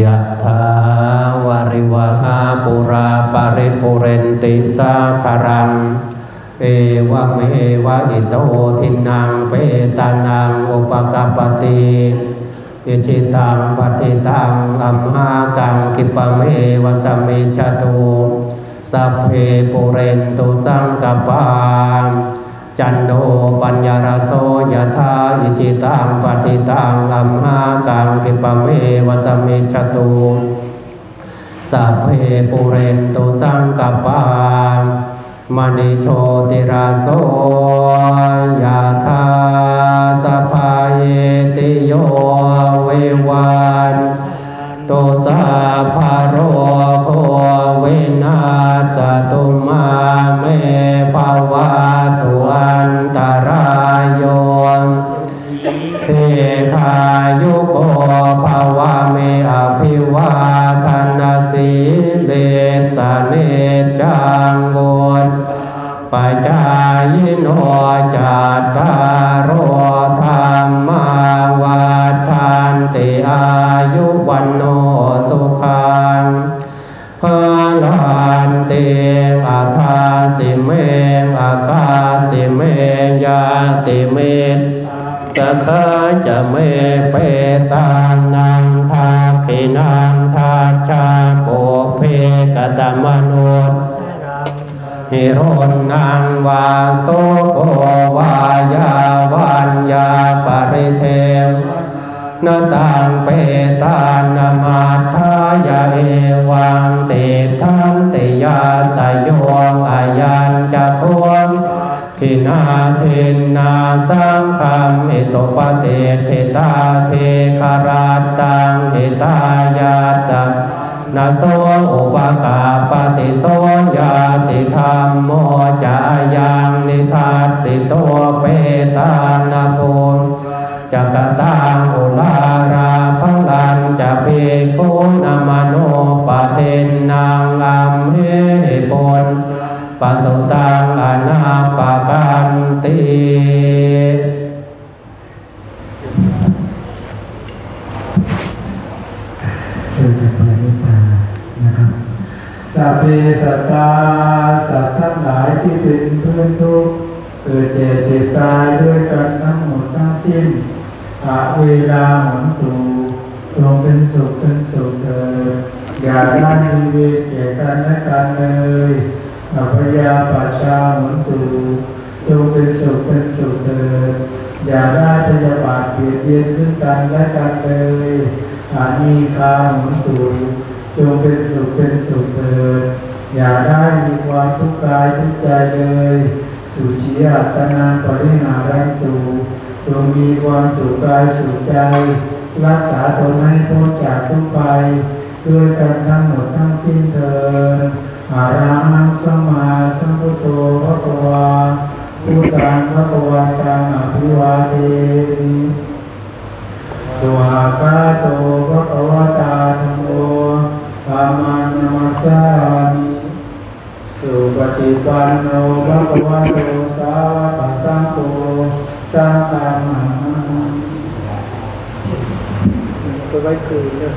ยะถาวาริวหาปุราปาริปุเรนติสาคารังเอวะเมวะอิโตทินังเปตานังอุปกปปติอิชิตังปฏิตังอัมหากังกิปะเมวะสมมิจตุสัพเพปุเรนตุสังกปาม จันโดปัญญารโสยธาอิจิตังปฏิตังอัมหากังกิปะเมวสมมิจตุสัพเพปุเรนตุสังกปามณิโชติราโสยาธา ปัจจายโนจัตตารโอธรรมาวัฏันติอายุวันโนสุขังพลันเตงอาทาสิเมงอากาสิเมงยาติเมตสกขาจะเมเปตังนังทาขินังทาชาโปเพกตมโน หิรนนางวาโสโกวายาวันยาปริเทมนาตังเปตานามาทายาเอวังเตทันเตยาตโยงอายัญจะควมขินาเทนนาสังคัมเอโสปเตเทตาเทคาราตังเอตายา นาโสอุปกาปฏิโสยาติธรรมโมจายังนิทัสสิโตเปตานาภูจักตังอุลาราพลันจะเพโคนามโนปะเทนนางอัมเหปุนปะสุตังอนาปะกันติ เชิญจากพระนิพพานนะครับ สัพเพสัตตาสัตว์ทั้งหลายที่เป็นเพื่อนทุกข์เกิดเจ็บเจ็บตายด้วยกันทั้งหมดทั้งสิ้นอาเวลาหมุนตูจงเป็นสุขเป็นสุขเถิดอย่าได้มีเวรแก่กันและกันเลยอัพยาปัชชาหมุนตูจงเป็นสุขเป็นสุขเถิดอย่าได้พยาบาทเบียดเบียนซึ่งกันและกันเลยอานีคาหมุนตูจงเป็นสุขเป็น ตนาปริหารันตูจงมีความสุขกายสุขใจ รักษาตนให้พ้นจากทุกข์ภัยด้วยกันทั้งหมดทั้งสิ้นเถิดอาราหังสมมาสัมพุทโธพระกวาพุทธังพระกวาตังอภิวาเทมิสวากาโตภะคะ ปันโนภะคะวะโตสาวกสังโฆสังฆังนามิก็ไว้คืนเนี่ย